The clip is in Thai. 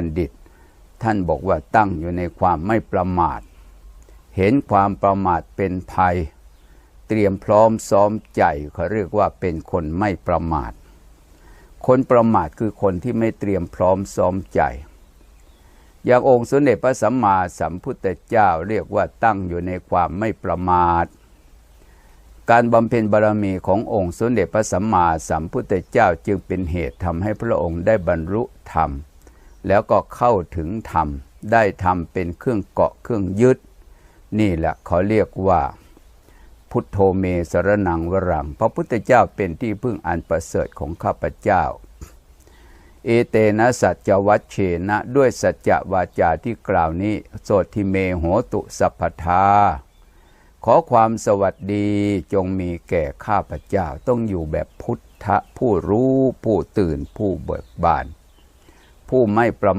บัณฑิต ท่านบอกว่าตั้งอยู่ในความไม่ประมาท เห็นความประมาทเป็นภัย เตรียมพร้อมซ้อมใจเขาเรียกว่าเป็นคนไม่ประมาท คนประมาทคือคนที่ไม่เตรียมพร้อมซ้อมใจ อย่างองค์สมเด็จพระสัมมาสัมพุทธเจ้าเรียกว่าตั้งอยู่ในความไม่ประมาทการบำเพ็ญบารมีขององค์สมเด็จพระสัมมาสัมพุทธเจ้าจึงเป็นเหตุทำให้พระองค์ได้บรรลุธรรม แล้วก็เข้าถึงธรรม ได้ธรรมเป็นเครื่องเกาะเครื่องยึด นี่แหละเขาเรียกว่า พุทโธเมสรนังวรังพระพุทธเจ้าเป็นที่พึ่งอันประเสริฐของข้าพเจ้า เอเตนะสัจวัชเชนะ ด้วยสัจวาจาที่กล่าวนี้ โสทิเมโหตุสัพพทาขอความสวัสดีจงมีแก่ข้าพเจ้าต้องอยู่แบบพุทธะผู้รู้ผู้ตื่นผู้เบิกบาน ผู้ไม่ประมาท